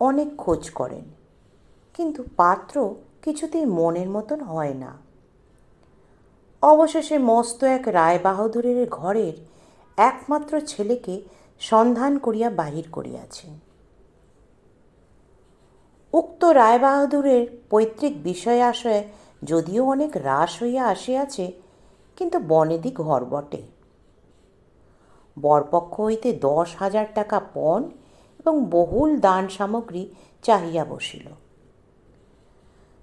অনেক খোঁজ করেন। কিন্তু পাত্র কিছুতেই মনের মতন হয় না। অবশেষে মস্ত এক রায়বাহাদুরের ঘরের একমাত্র ছেলেকে সন্ধান করিয়া বাহির করিয়াছেন উক্ত রায়বাহাদুরের পৈতৃক বিষয় আশয়ে যদিও অনেক হ্রাস হইয়া আসিয়াছে, কিন্তু বনেদি ঘর বটে বরপক্ষ হইতে দশ হাজার টাকা পণ এবং বহুল দান সামগ্রী চাহিয়া বসিল।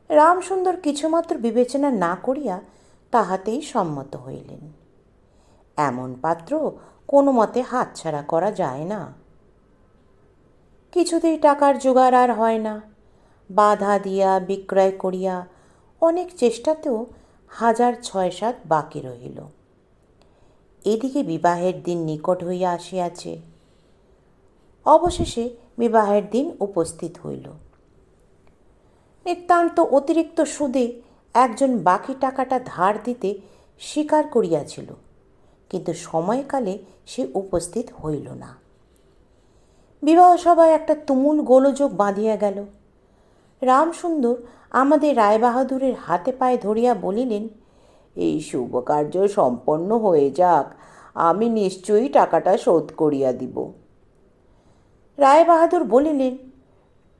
রামসুন্দর কিছুমাত্র বিবেচনা না করিয়া তাহাতেই সম্মত হইলেন। এমন পাত্র কোনো মতে হাতছাড়া করা যায় না। কিছুতেই টাকার জোগাড় আর হয় না। বাধা দিয়া, বিক্রয় করিয়া অনেক চেষ্টাতেও হাজার ছয় সাত বাকি রহিল। এদিকে বিবাহের দিন নিকট হইয়া আসিয়াছে। অবশেষে বিবাহের দিন উপস্থিত হইল। নিতান্ত অতিরিক্ত সুদে একজন বাকি টাকাটা ধার দিতে স্বীকার করিয়াছিল, কিন্তু সময়কালে সে উপস্থিত হইল না। বিবাহ সভায় একটা তুমুল গোলযোগ বাঁধিয়া গেল। রামসুন্দর আমাদের রায়বাহাদুরের হাতে পায়ে ধরিয়া বলিলেন, এই শুভ কার্য সম্পন্ন হয়ে যাক, আমি নিশ্চয়ই টাকাটা শোধ করিয়া দিব। রায়বাহাদুর বলিলেন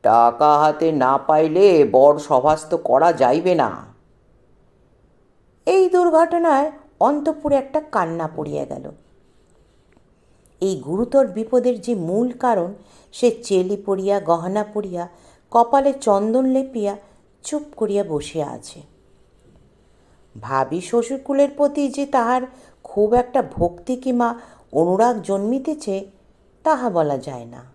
টাকা হাতে না পাইলে বড় সভাস্ত করা যাইবে না। এই দুর্ঘটনায় অন্তপুরে একটা কান্না পড়িয়া গেল। এই গুরুতর বিপদের যে মূল কারণ সে চেলি পড়িয়া গহনা পড়িয়া কপালে চন্দন লেপিয়া চুপ করিয়া বসিয়া আছে। ভাবি শ্বশুরকুলের প্রতি যে তাহার খুব একটা ভক্তি কিংবা অনুরাগ জন্মিতেছে তাহা বলা যায় না।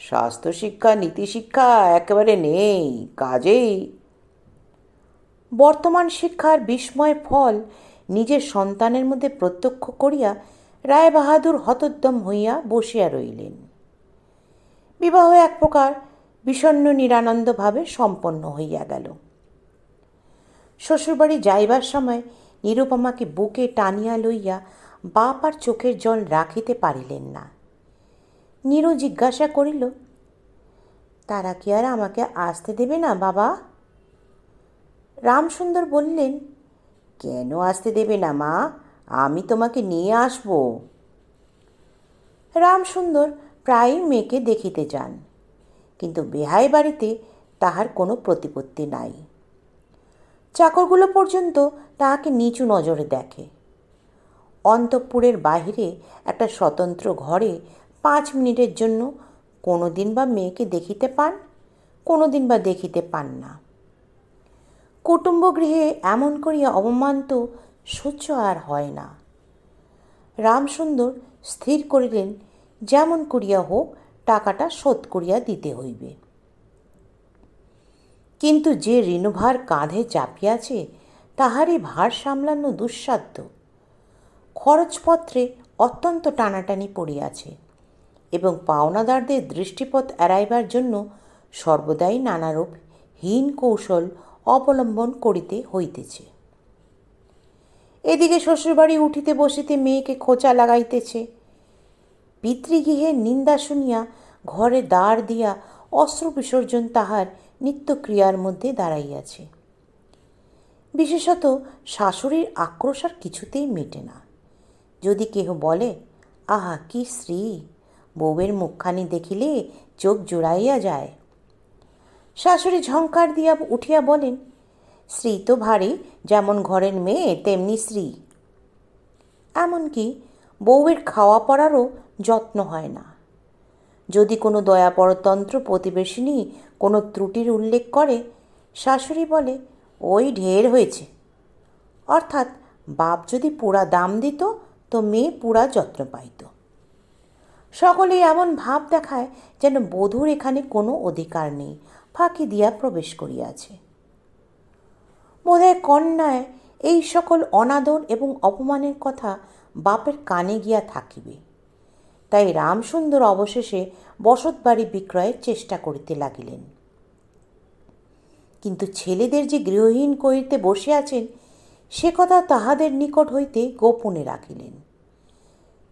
স্বাস্থ্য শিক্ষা নীতিশিক্ষা একেবারে নেই, কাজেই। বর্তমান শিক্ষার বিস্ময় ফল নিজের সন্তানের মধ্যে প্রত্যক্ষ করিয়া রায়বাহাদুর হতোদ্যম হইয়া বসিয়া রইলেন। বিবাহ এক প্রকার বিষণ্ন নিরানন্দভাবে সম্পন্ন হইয়া গেল। শ্বশুরবাড়ি যাইবার সময় নিরুপমাকে বুকে টানিয়া লইয়া বাপ আর চোখের জল রাখিতে পারিলেন না। নীরু জিজ্ঞাসা করিল, তারা কি আর আমাকে আসতে দেবে না, বাবা? রামসুন্দর বললেন, কেন আসতে দেবে না, মা? আমি তোমাকে নিয়ে আসব। রামসুন্দর প্রায়ই মেয়েকে দেখিতে যান, কিন্তু বেহাই বাড়িতে তাহার কোনো প্রতিপত্তি নাই। চাকরগুলো পর্যন্ত তাহাকে নিচু নজরে দেখে। অন্তঃপুরের বাহিরে একটা স্বতন্ত্র ঘরে পাঁচ মিনিটের জন্য কোনো দিন বা মেয়েকে দেখিতে পান কোনো দিন বা দেখিতে পান না। কুটুম্বগৃহে এমন করিয়া অবমান তো সহ্য আর হয় না। রামসুন্দর স্থির করিলেন, যেমন করিয়া হোক, টাকাটা শোধ করিয়া দিতে হইবে। কিন্তু যে ঋণভার কাঁধে চাপিয়াছে, তাহারই ভার সামলানো দুঃসাধ্য। খরচপত্রে অত্যন্ত টানাটানি পড়িয়াছে। এবং পাওনাদারদের দৃষ্টিপথ এড়াইবার জন্য সর্বদাই নানারূপ হীন কৌশল অবলম্বন করিতে হইতেছে। এদিকে শ্বশুরবাড়ি উঠিতে বসিতে মেয়েকে খোঁচা লাগাইতেছে। পিতৃগৃহের নিন্দা শুনিয়া ঘরে দাঁড় দিয়া অস্ত্র বিসর্জন তাহার নিত্যক্রিয়ার মধ্যে দাঁড়াইয়াছে। বিশেষত শাশুড়ির আক্রোশ আর কিছুতেই মেটে না। যদি কেহ বলে, আহা, কি শ্রী বউয়ের মুখখানি দেখিলে চোখ জোড়াইয়া যায়। শাশুড়ি ঝঙ্কার দিয়া উঠিয়া বলেন, স্ত্রী তো ভারী, যেমন ঘরের মেয়ে, তেমনি স্ত্রী। এমনকি বউয়ের খাওয়া পড়ারও যত্ন হয় না। যদি কোনো দয়াপরতন্ত্র প্রতিবেশিনী কোনো ত্রুটির উল্লেখ করে, শাশুড়ি বলে, ওই ঢের হয়েছে। অর্থাৎ বাপ যদি পুরা দাম দিত, তো মেয়ে পুরা যত্ন পাইত। সকলেই এমন ভাব দেখায় যেন বধূর এখানে কোনো অধিকার নেই, ফাঁকি দিয়া প্রবেশ করিয়াছে। বোধহয় কন্যায় এই সকল অনাদর এবং অপমানের কথা বাপের কানে গিয়া থাকিবে। তাই রামসুন্দর অবশেষে বসতবাড়ি বিক্রয়ের চেষ্টা করিতে লাগিলেন। কিন্তু ছেলেদের যে গৃহহীন করিতে বসে আছেন সে কথা তাহাদের নিকট হইতে গোপনে রাখিলেন।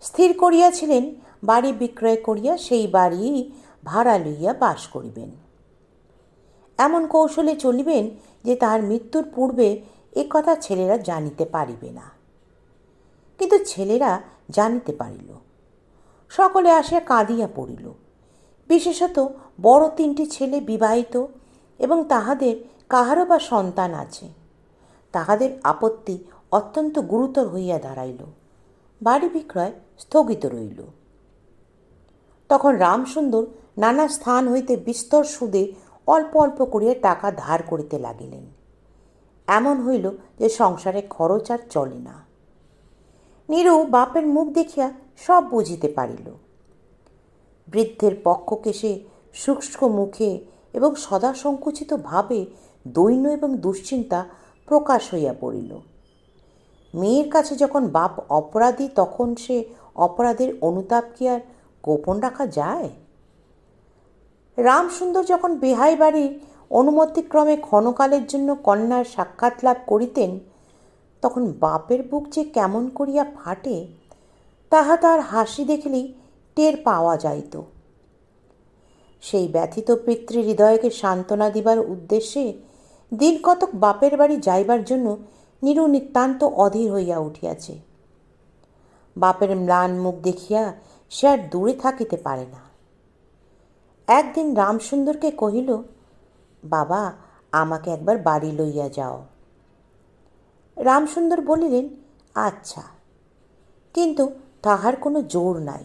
স্থির করিয়াছিলেন বাড়ি বিক্রয় করিয়া সেই বাড়ি ভাড়া লইয়া বাস করিবেন। এমন কৌশলে চলিবেন যে তাহার মৃত্যুর পূর্বে এ কথা ছেলেরা জানিতে পারিবে না। কিন্তু ছেলেরা জানিতে পারিল। সকলে আসিয়া কাঁদিয়া পড়িল। বিশেষত বড় তিনটি ছেলে বিবাহিত এবং তাহাদের কাহারও বা সন্তান আছে। তাহাদের আপত্তি অত্যন্ত গুরুতর হইয়া দাঁড়াইল। বাড়ি বিক্রয় স্থগিত রইল। তখন রামসুন্দর নানা স্থান হইতে বিস্তর সুদে অল্প অল্প করিয়া টাকা ধার করিতে লাগিলেন। এমন হইল যে সংসারে খরচ আর চলে না। নীরু বাপের মুখ দেখিয়া সব বুঝিতে পারিল। বৃদ্ধের পক্ষকে সে শুষ্ক মুখে এবং সদা সংকুচিত ভাবে দৈন্য এবং দুশ্চিন্তা প্রকাশ হইয়া পড়িল। মেয়ের কাছে যখন বাপ অপরাধী, তখন সে অপরাধের অনুতাপ কি আর গোপন রাখা যায়? রামসুন্দর যখন বেহাই বাড়ির অনুমতিক্রমে ক্ষণকালের জন্য কন্যার সাক্ষাৎ লাভ করিতেন, তখন বাপের বুক যে কেমন করিয়া ফাটে, তাহা তার হাসি দেখলেই টের পাওয়া যাইত। সেই ব্যথিত পিতৃ হৃদয়কে সান্ত্বনা দিবার উদ্দেশ্যে দিন কতক বাপের বাড়ি যাইবার জন্য নিরু নিতান্ত অধীর হইয়া উঠিয়াছে। বাপের ম্লান মুখ দেখিয়া সে আর দূরে থাকিতে পারে না। একদিন রামসুন্দরকে কহিল, বাবা, আমাকে একবার বাড়ি লইয়া যাও। রামসুন্দর বলিলেন আচ্ছা। কিন্তু তাহার কোনো জোর নাই।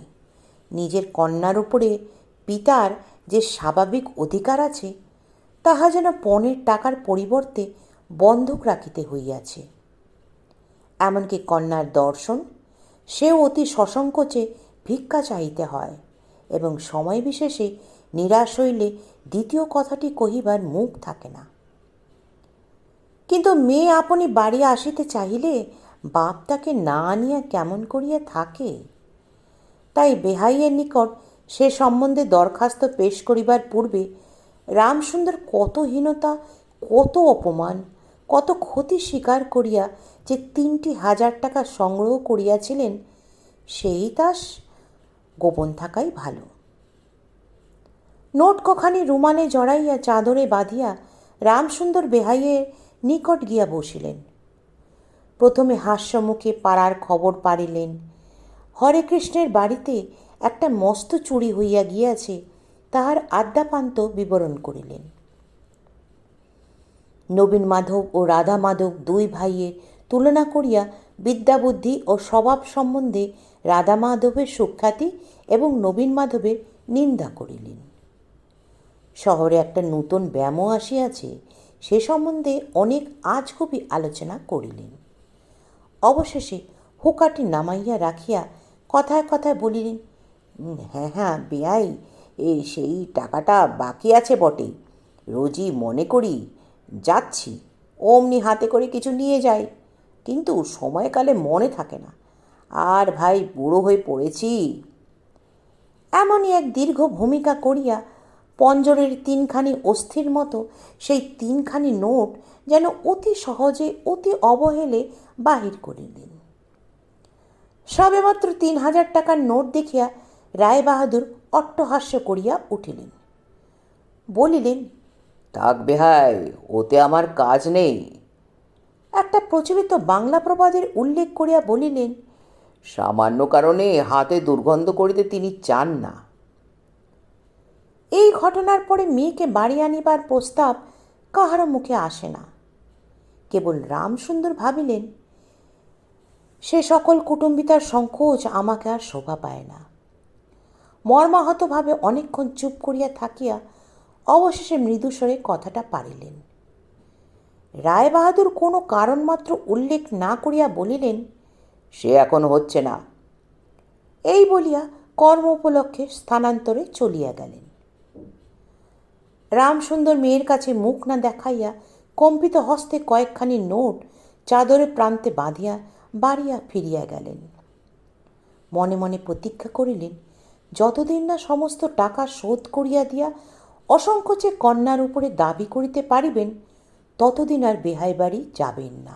নিজের কন্যার উপরে পিতার যে স্বাভাবিক অধিকার আছে, তাহা যেন পণের টাকার পরিবর্তে বন্ধক রাখিতে হইয়াছে। এমনকি কন্যার দর্শন, সেও অতি সসংকোচে ভিক্ষা চাইতে হয় এবং সময় বিশেষে নিরাশ হইলে দ্বিতীয় কথাটি কহিবার মুখ থাকে না। কিন্তু মেয়ে আপনি বাড়ি আসিতে চাহিলে বাপ তাকে না আনিয়া কেমন করিয়া থাকে? তাই বেহাইয়ের নিকট সে সম্বন্ধে দরখাস্ত পেশ করিবার পূর্বে রামসুন্দর কত হীনতা, কত অপমান, কত ক্ষতি স্বীকার করিয়া যে তিনটি হাজার টাকা সংগ্রহ করিয়াছিলেন, সেই তাস গোপন থাকাই ভালো। নোট কখানি রুমালে জড়াইয়া চাদরে বাঁধিয়া রামসুন্দর বেহাইয়ের নিকট গিয়া বসিলেন। প্রথমে হাস্যমুখে পাড়ার খবর পারিলেন হরে কৃষ্ণের বাড়িতে একটা মস্ত চুরি হইয়া গিয়াছে, তাহার আদ্যাপান্ত বিবরণ করিলেন। নবীন মাধব ও রাধা মাধব দুই ভাইয়ের তুলনা করিয়া বিদ্যাবুদ্ধি ও স্বভাব সম্বন্ধে রাধা মাধবের সুখ্যাতি এবং নবীন মাধবের নিন্দা করিলেন। শহরে একটা নূতন ব্যায়ামও আসিয়াছে, সে সম্বন্ধে অনেক আজ আজগুবি আলোচনা করিলেন। অবশেষে হুকাটি নামাইয়া রাখিয়া কথায় কথায় বলিলেন হ্যাঁ হ্যাঁ বেয়াই এই সেই টাকাটা বাকি আছে বটে। রোজই মনে করি, যাচ্ছি। অমনি হাতে করে কিছু নিয়ে যাই। কিন্তু সময়কালে মনে থাকে না। আর ভাই বুড়ো হয়ে পড়েছি। এমনই এক দীর্ঘ ভূমিকা করিয়া পঞ্জরের তিনখানি অস্থির মতো সেই তিনখানি নোট যেন অতি সহজে অতি অবহেলে বাহির করিলেন। সবেমাত্র তিন হাজার টাকার নোট দেখিয়া রায়বাহাদুর অট্টহাস্য করিয়া উঠিলেন। বলিলেন থাক বেহাই ওতে আমার কাজ নেই। একটা প্রচলিত বাংলা প্রবাদের উল্লেখ করিয়া বলিলেন সামান্য কারণে হাতে দুর্গন্ধ করিতে তিনি চান না। এই ঘটনার পরে মেয়েকে বাড়ি আনিবার প্রস্তাব কাহারও মুখে আসে না। কেবল রামসুন্দর ভাবিলেন, সে সকল কুটুম্বিতার সংকোচ আমাকে আর শোভা পায় না। মর্মাহতভাবে অনেকক্ষণ চুপ করিয়া থাকিয়া অবশেষে মৃদুস্বরে কথাটা পারিলেন। রায়বাহাদুর কোনো কারণমাত্র উল্লেখ না করিয়া বলিলেন সে এখন হচ্ছে না। এই বলিয়া কর্ম উপলক্ষে স্থানান্তরে চলিয়া গেলেন। রামসুন্দর মেয়ের কাছে মুখ না দেখাইয়া কম্পিত হস্তে কয়েকখানি নোট চাদরের প্রান্তে বাঁধিয়া বাড়িয়া ফিরিয়া গেলেন। মনে মনে প্রতীক্ষা করিলেন, যতদিন না সমস্ত টাকা শোধ করিয়া দিয়া অসংকোচে কন্যার উপরে দাবি করিতে পারিবেন, ততদিন আর বেহাই বাড়ি যাবেন না।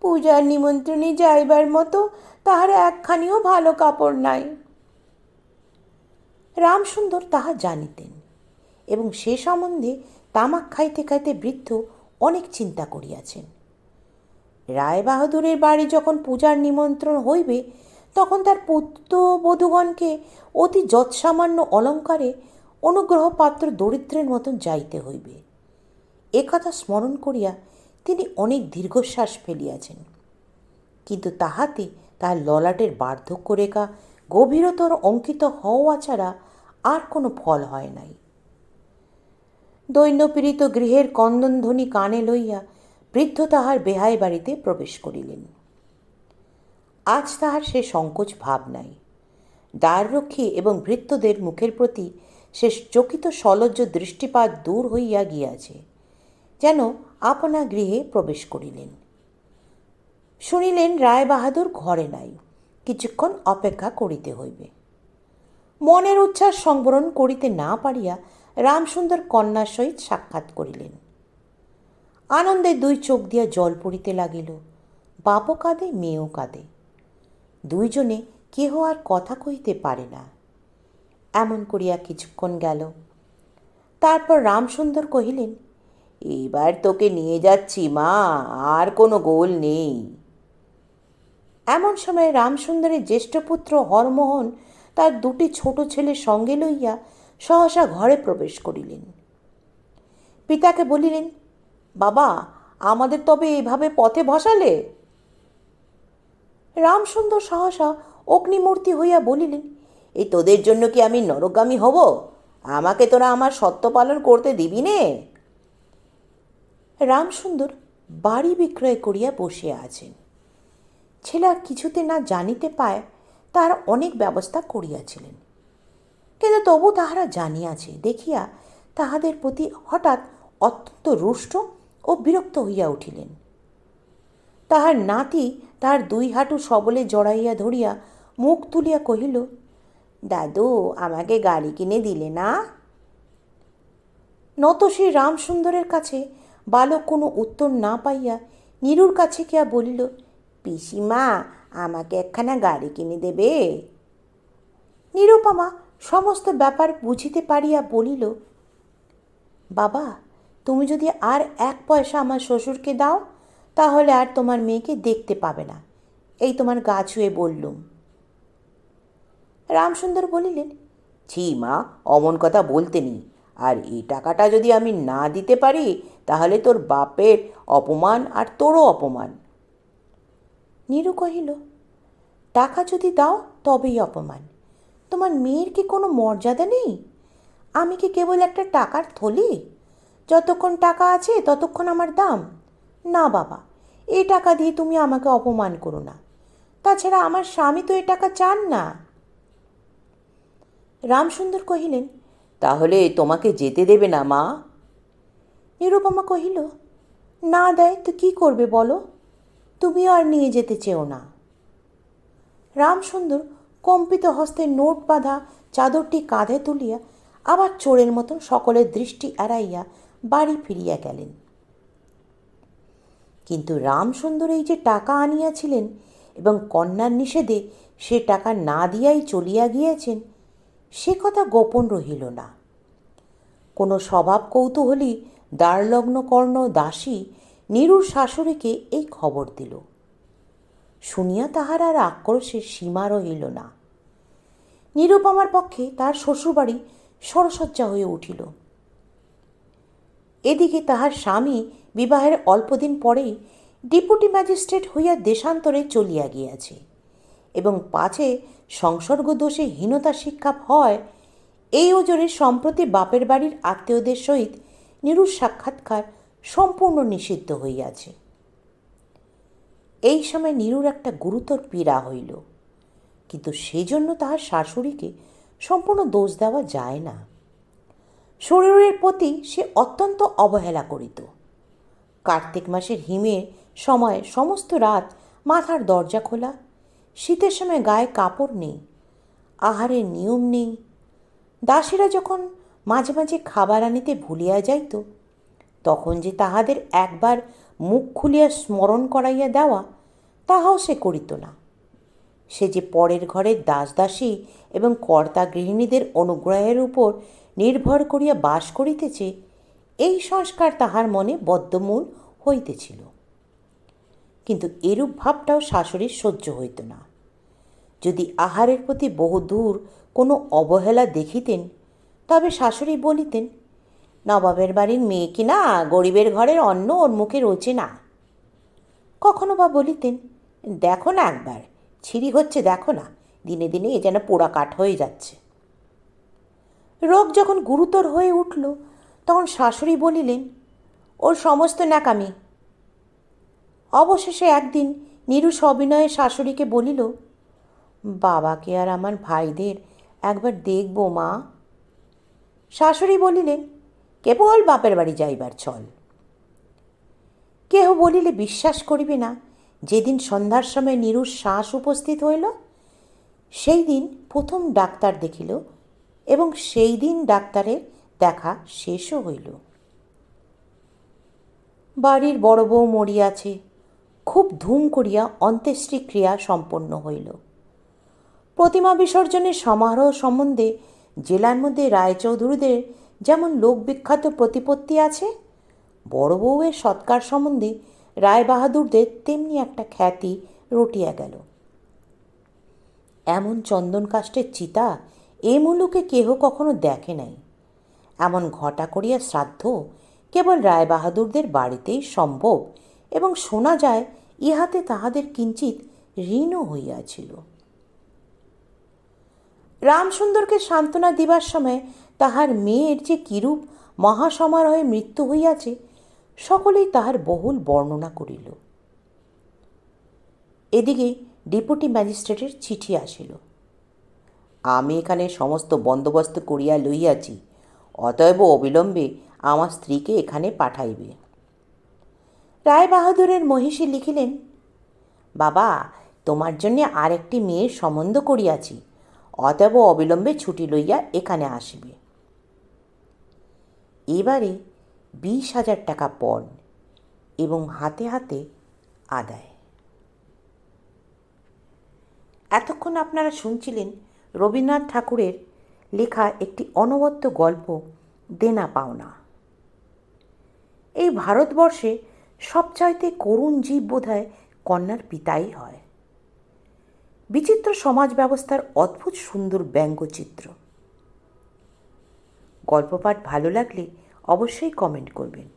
পূজার নিমন্ত্রণে যাইবার মতো তাহার একখানিও ভালো কাপড় নাই। রামসুন্দর তাহা জানিতেন এবং সে সম্বন্ধে তামাক খাইতে খাইতে বৃদ্ধ অনেক চিন্তা করিয়াছেন। রায়বাহাদুরের বাড়ি যখন পূজার নিমন্ত্রণ হইবে, তখন তার পুত্র বধূগণকে অতি যৎসামান্য অলঙ্কারে অনুগ্রহপাত্র দরিদ্রের মতন যাইতে হইবে। একথা স্মরণ করিয়া তিনি অনেক দীর্ঘশ্বাস ফেলিয়াছেন। কিন্তু তাহাতে তাহার ললাটের বার্ধক্য রেখা গভীরতর অঙ্কিত হওয়া ছাড়া আর কোনো ফল হয় নাই। দৈন্যপীড়িত গৃহের কন্দনধ্বনি কানে লইয়া বৃদ্ধ তাহার বেহাই বাড়িতে প্রবেশ করিলেন। আজ তাহার সে সংকোচ ভাব নাই। দ্বাররক্ষী এবং ভৃত্যদের মুখের প্রতি সে চকিত সলজ্জ দৃষ্টিপাত দূর হইয়া গিয়াছে। যেন আপনা গৃহে প্রবেশ করিলেন। শুনিলেন, রায়বাহাদুর ঘরে নাই, কিছুক্ষণ অপেক্ষা করিতে হইবে। মনের উচ্ছ্বাস সংবরণ করিতে না পারিয়া রামসুন্দর কন্যার সহিত সাক্ষাৎ করিলেন। আনন্দে দুই চোখ দিয়া জল পড়িতে লাগিল, বাপও কাঁদে, মেয়েও কাঁদে। দুইজনে কেহ আর কথা কইতে পারে না। এমন করিয়া কিছুক্ষণ গেল। তারপর রামসুন্দর কহিলেন এবার তোকে নিয়ে যাচ্ছি, মা। আর কোনো গোল নেই। এমন সময় রামসুন্দরের জ্যেষ্ঠপুত্র হরমোহন তার দুটি ছোট ছেলে সঙ্গে লইয়া সহসা ঘরে প্রবেশ করিলেন। পিতাকে বলিলেন, বাবা, আমাদের তবে এভাবে পথে বসালে? রামসুন্দর সহসা অগ্নিমূর্তি হইয়া বলিলেন এই তোদের জন্য কি আমি নরগামী হব? আমাকে তোরা আমার সত্য পালন করতে দিবি নে? রামসুন্দর বাড়ি বিক্রয় করিয়া বসে আছেন। ছেলে কিছুতে না জানিতে পায়, তার অনেক ব্যবস্থা করিয়াছিলেন। কিন্তু তবু তাহারা জানিয়াছে, দেখিয়া তাহাদের প্রতি হঠাৎ অত্যন্ত রুষ্ট ও বিরক্ত হইয়া উঠিলেন। তাহার নাতি তাহার দুই হাঁটু সবলে জড়াইয়া ধরিয়া মুখ তুলিয়া কহিল, দাদু, আমাকে গাড়ি কিনে দিলে না? নত সেই রামসুন্দরের কাছে বালক কোনো উত্তর না পাইয়া নীরুর কাছে গিয়া বলিল, পিসিমা, আমাকে একখানা গাড়ি কিনে দেবে? নিরুপমা সমস্ত ব্যাপার বুঝিতে পারিয়া বলিল, বাবা, তুমি যদি আর এক পয়সা আমার শ্বশুরকে দাও, তাহলে আর তোমার মেয়েকে দেখতে পাবে না। এই তোমার গা ছুঁয়ে বললুম। রামসুন্দর বলিলেন, ছি মা, অমন কথা বলতে নি আর এই টাকাটা যদি আমি না দিতে পারি, তাহলে তোর বাপের অপমান আর তোরও অপমান। নীরু কহিল, টাকা যদি দাও, তবেই অপমান। তোমার মেয়ের কি কোনো মর্যাদা নেই? আমি কি কেবল একটা টাকার থলি? যতক্ষণ টাকা আছে, ততক্ষণ আমার দাম। না বাবা, এই টাকা দিয়ে তুমি আমাকে অপমান করো না। তাছাড়া আমার স্বামী তো এ টাকা চান না। রামসুন্দর কহিলেন তাহলে তোমাকে যেতে দেবে না, মা? নিরুপমা কহিল, না দেয়, তো কি করবে বলো? তুমিও আর নিয়ে যেতে চেও না। রামসুন্দর কম্পিত হস্তে নোট বাঁধা চাদরটি কাঁধে তুলিয়া আবার চোরের মতন সকলের দৃষ্টি এড়াইয়া বাড়ি ফিরিয়া গেলেন। কিন্তু রামসুন্দর এই যে টাকা আনিয়াছিলেন এবং কন্যার নিষেধে সে টাকা না দিয়াই চলিয়া গিয়েছেন সে কথা গোপন রহিল না। কোনো স্বভাব কৌতূহলী দ্বারলগ্ন কর্ণ দাসী নিরুর শাশুড়িকে এই খবর দিল। শুনিয়া তাহার আর আক্রোশের সীমা রহিল না। নিরুপমার পক্ষে তার শ্বশুরবাড়ি সরসজ্জা হয়ে উঠিল। এদিকে তাহার স্বামী বিবাহের অল্পদিন পরেই ডেপুটি ম্যাজিস্ট্রেট হইয়া দেশান্তরে চলিয়া গিয়াছে। এবং পাছে সংসর্গ দোষে হীনতা শিক্ষা হয়, এই ওজরে সম্প্রতি বাপের বাড়ির আত্মীয়দের সহিত নিরুর সাক্ষাৎকার সম্পূর্ণ নিষিদ্ধ হইয়াছে। এই সময় নিরুর একটা গুরুতর পীড়া হইল, কিন্তু সেজন্য তাহার শাশুড়িকে সম্পূর্ণ দোষ দেওয়া যায় না। শরীরের প্রতি সে অত্যন্ত অবহেলা করিত। কার্তিক মাসের হিমের সময় সমস্ত রাত মাথার দরজা খোলা শীতের সময় গায়ে কাপড় নেই, আহারের নিয়ম নেই। দাসীরা যখন মাঝে মাঝে খাবার আনিতে ভুলিয়া যাইত, তখন যে তাহাদের একবার মুখ খুলিয়া স্মরণ করাইয়া দেওয়া, তাহাও সে করিত না। সে যে পরের ঘরের দাসদাসী এবং কর্তা গৃহিণীদের অনুগ্রহের উপর নির্ভর করিয়া বাস করিতেছে, এই সংস্কার তাহার মনে বদ্ধমূল হইতেছিল। কিন্তু এরূপ ভাবটাও শাশুড়ির সহ্য হইত না। যদি আহারের প্রতি বহুদূর কোনো অবহেলা দেখিতেন, তবে শাশুড়ি বলিতেন, নবাবের বাড়ির মেয়ে কি না, গরিবের ঘরের অন্ন ওর মুখে রোচে না? কখনো বা বলিতেন, দেখো না একবার ছিঁড়ি হচ্ছে দেখো না, দিনে দিনে এ যেন পোড়া কাঠ হয়ে যাচ্ছে। রোগ যখন গুরুতর হয়ে উঠল, তখন শাশুড়ি বলিলেন, ওর সমস্ত ন্যাকামি। অবশেষে একদিন নিরু সবিনয়ে শাশুড়িকে বলিল বাবাকে আর আমার ভাইদের একবার দেখব, মা। শাশুড়ি বলিলেন, কেবল বাপের বাড়ি যাইবার চল। কেহ বলিলে, বিশ্বাস করিবে না, যেদিন সন্ধ্যার সময় নিরুর শ্বাস উপস্থিত হইল, সেই দিন প্রথম ডাক্তার দেখিল এবং সেই দিন ডাক্তারের দেখা শেষও হইল। বাড়ির বড় বউ মরিয়াছে, খুব ধুম করিয়া অন্ত্যেষ্টিক্রিয়া সম্পন্ন হইল। প্রতিমা বিসর্জনের সমারোহ সম্বন্ধে জেলার মধ্যে রায়চৌধুরীদের যেমন লোকবিখ্যাত প্রতিপত্তি আছে, বড় বউয়ের সৎকার সম্বন্ধে রায়বাহাদুরদের তেমনি একটা খ্যাতি রটিয়া গেল। এমন চন্দন কাষ্টের চিতা এ মুলুকে কেহ কখনো দেখে নাই। এমন ঘটা করিয়া শ্রাদ্ধ কেবল রায়বাহাদুরদের বাড়িতেই সম্ভব এবং শোনা যায়, ইহাতে তাহাদের কিঞ্চিত ঋণও হইয়াছিল। রামসুন্দরকে সান্ত্বনা দিবার সময় তাহার মেয়ের যে কিরূপ মহাসমারোহে মৃত্যু হইয়াছে, সকলেই তাহার বহুল বর্ণনা করিল। এদিকে ডেপুটি ম্যাজিস্ট্রেটের চিঠি আসিল। আমি এখানে সমস্ত বন্দোবস্ত করিয়া লইয়াছি, অতএব অবিলম্বে আমার স্ত্রীকে এখানে পাঠাইবে। রায়বাহাদুরের মহিষী লিখিলেন, বাবা, তোমার জন্যে আরেকটি মেয়ের সম্বন্ধ করিয়াছি। অতএব অবিলম্বে ছুটি লইয়া এখানে আসিবে। এবারে বিশ হাজার টাকা পণ এবং হাতে হাতে আদায়। এতক্ষণ আপনারা শুনছিলেন রবীন্দ্রনাথ ঠাকুরের লেখা একটি অনবদ্য গল্প, দেনা পাওনা। এই ভারতবর্ষে সবচাইতে করুণ জীব বোধহয় কন্যার পিতাই হয়। বিচিত্র সমাজ ব্যবস্থার অদ্ভুত সুন্দর ব্যঙ্গচিত্র। গল্প পাঠ ভালো লাগলে অবশ্যই কমেন্ট করবেন।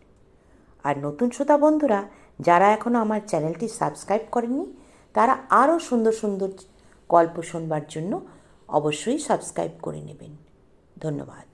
আর নতুন শ্রোতা বন্ধুরা, যারা এখনও আমার চ্যানেলটি সাবস্ক্রাইব করেননি, তারা আরও সুন্দর সুন্দর গল্প শুনবার জন্য অবশ্যই সাবস্ক্রাইব করে নেবেন। ধন্যবাদ।